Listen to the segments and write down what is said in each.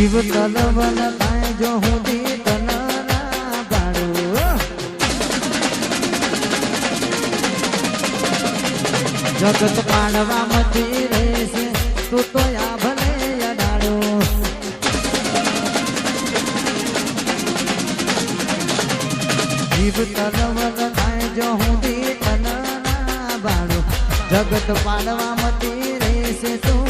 જીવ તલવલ થાય જો હું દી તલ ના પાડું. જગત પાડવા મચી રહેશે, તું તો આ ભલે અડાડું. જીવ તલવલ થાય જો હું દી તલ ના પાડું. જગત પાડવા મચી રહેશે, તું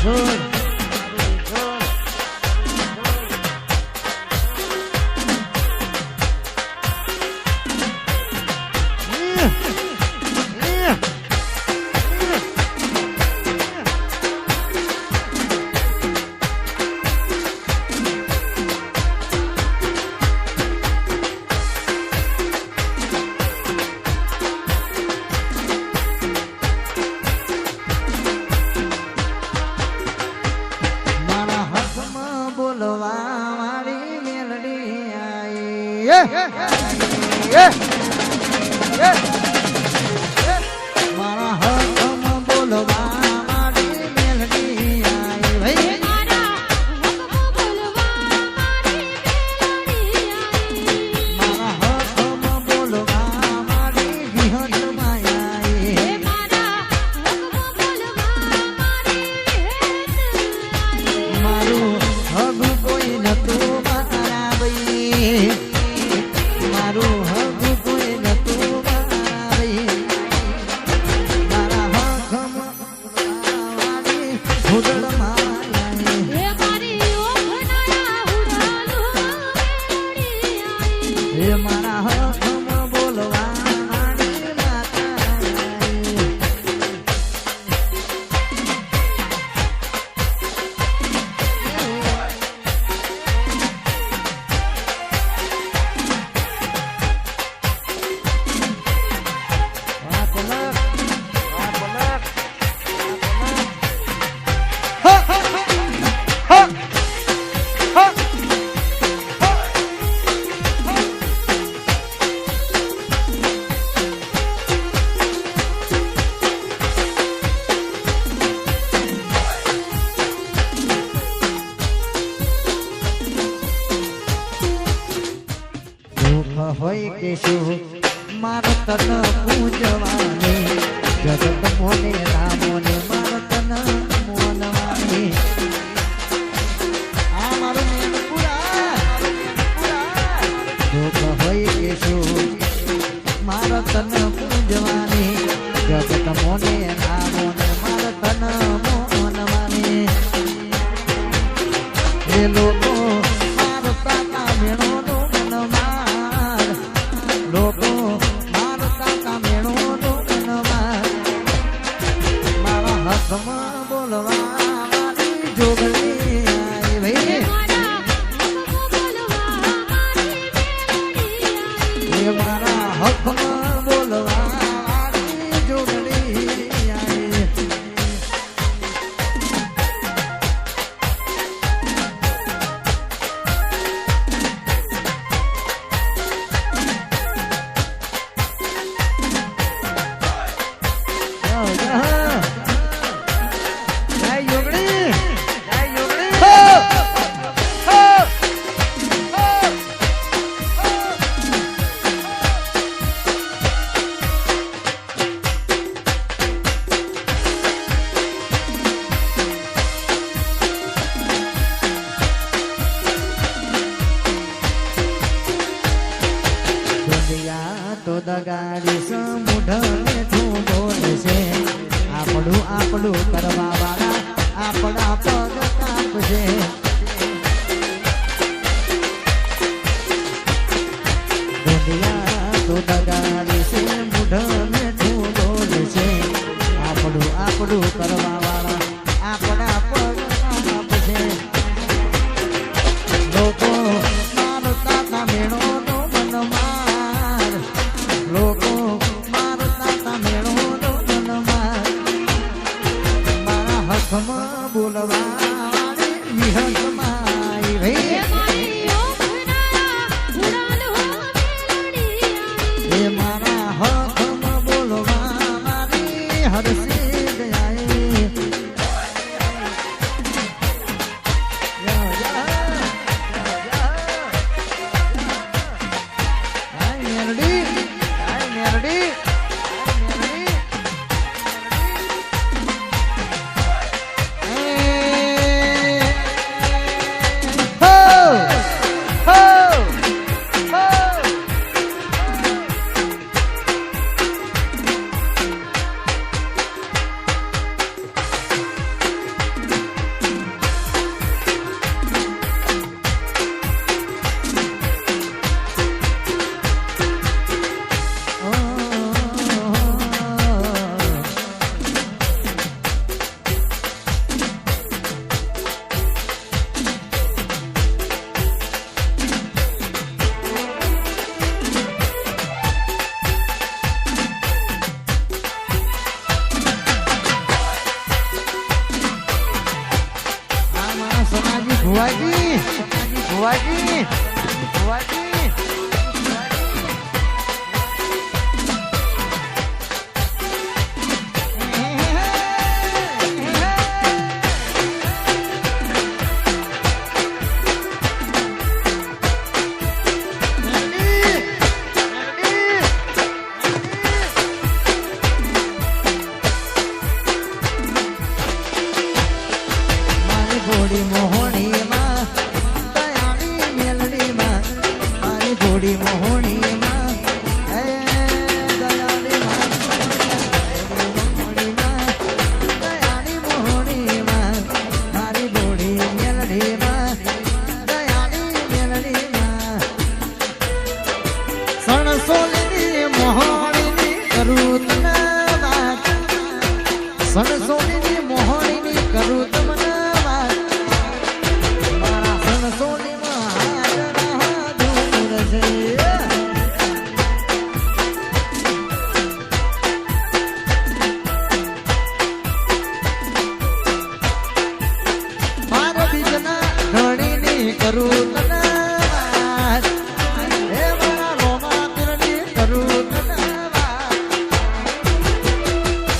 hood. હોય કે શું? મારો તન પૂજવાની જગત મોને રામોને મારો તન મોનવાની. હકમાં બોલવા જોગણી Yeah. આપણું કરવા વાળા આપણા પગ કાપશે દુનિયા તો દગાડી છે, મુઢને તું બોલ છે આપણું આપણું કરવા વાળા આપણા પગ કાપશે ભમા બોલવા. વિહંગમાં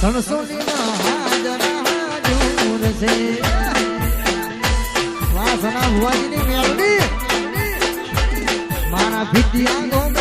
સણસોલી હાજરા જૂર છે વાસના મારા ભીટિયા ગોમ